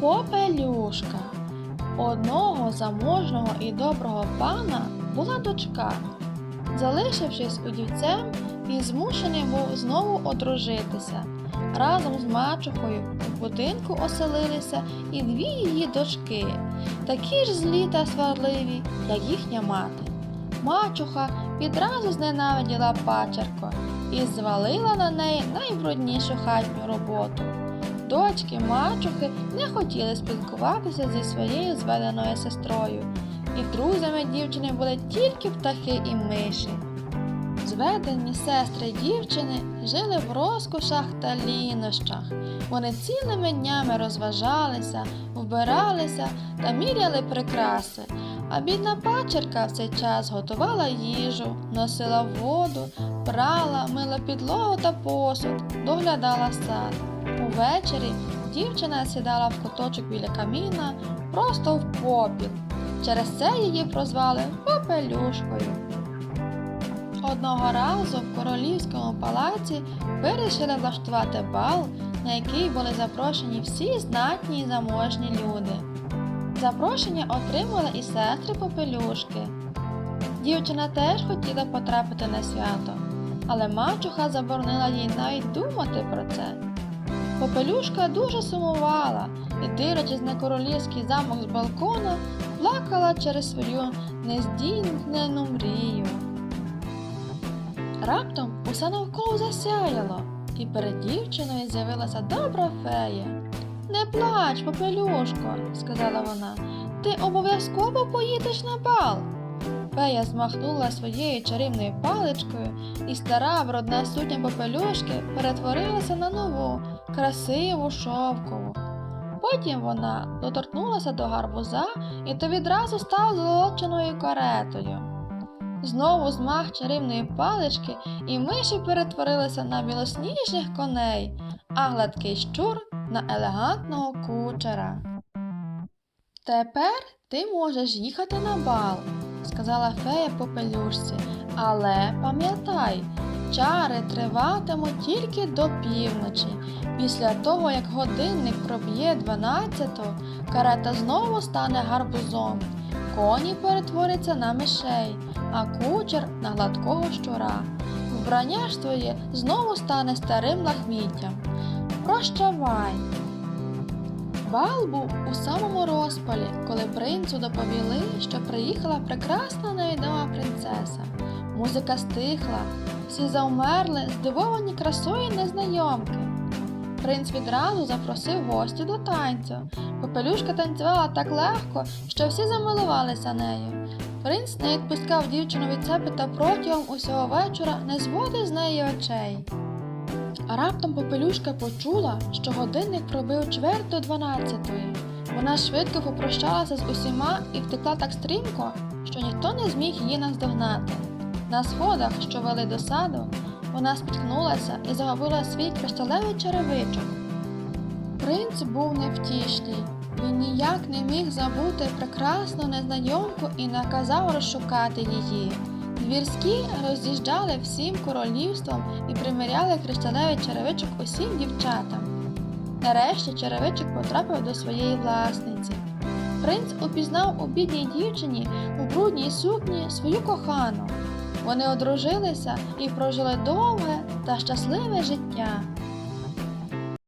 Попелюшка. Одного заможного і доброго пана була дочка. Залишившись удівцем, він змушений був знову одружитися. Разом з мачухою в будинку оселилися і дві її дочки, такі ж злі та сварливі, як їхня мати. Мачуха відразу зненавиділа пачерко і звалила на неї найбруднішу хатню роботу. Дочки мачухи не хотіли спілкуватися зі своєю зведеною сестрою, і друзями дівчини були тільки птахи і миші. Зведені сестри дівчини жили в розкошах та лінощах. Вони цілими днями розважалися, вбиралися та міряли прикраси. А бідна пачерка в цей час готувала їжу, носила воду, прала, мила підлогу та посуд, доглядала сад. Увечері дівчина сідала в куточок біля каміна просто в попіл. Через це її прозвали Попелюшкою. Одного разу в королівському палаці вирішили влаштувати бал, на який були запрошені всі знатні і заможні люди. Запрошення отримали і сестри Попелюшки. Дівчина теж хотіла потрапити на свято, але мачуха заборонила їй навіть думати про це. Попелюшка дуже сумувала і, дивлячись на королівський замок з балкона, плакала через свою нездійснену мрію. Раптом усе навколо засяяло, і перед дівчиною з'явилася добра фея. Не плач, попелюшко, сказала вона, ти обов'язково поїдеш на бал. Фея змахнула своєю чарівною паличкою, і стара брудна сутня попелюшки перетворилася на нову, красиву шовкову. Потім вона доторкнулася до гарбуза і то відразу стала золоченою каретою. Знову змах чарівної палички, і миші перетворилися на білосніжних коней, а гладкий щур на елегантного кучера. Тепер ти можеш їхати на бал, сказала фея попелюшці, але пам'ятай, чари триватимуть тільки до півночі. Після того, як годинник проб'є 12, карета знову стане гарбузом, коні перетворяться на мишей, а кучер на гладкого щура. Вбрання ж твоє знову стане старим лахміттям. Прощавай. Бал був у самому розпалі, коли принцу доповіли, що приїхала прекрасна невідома принцеса. Музика стихла, всі завмерли, здивовані красою незнайомки. Принц відразу запросив гостю до танцю. Попелюшка танцювала так легко, що всі замилувалися нею. Принц не відпускав дівчину від себе та протягом усього вечора не зводив з неї очей. А раптом попелюшка почула, що годинник пробив чверть до дванадцятої. Вона швидко попрощалася з усіма і втекла так стрімко, що ніхто не зміг її наздогнати. На сходах, що вели до саду, вона спіткнулася і загубила свій кришталевий черевичок. Принц був невтішний. Він ніяк не міг забути прекрасну незнайомку і наказав розшукати її. Двірські роз'їжджали всім королівством і приміряли кришталевий черевичок усім дівчатам. Нарешті черевичок потрапив до своєї власниці. Принц упізнав у бідній дівчині у брудній сукні свою кохану. Вони одружилися і прожили довге та щасливе життя.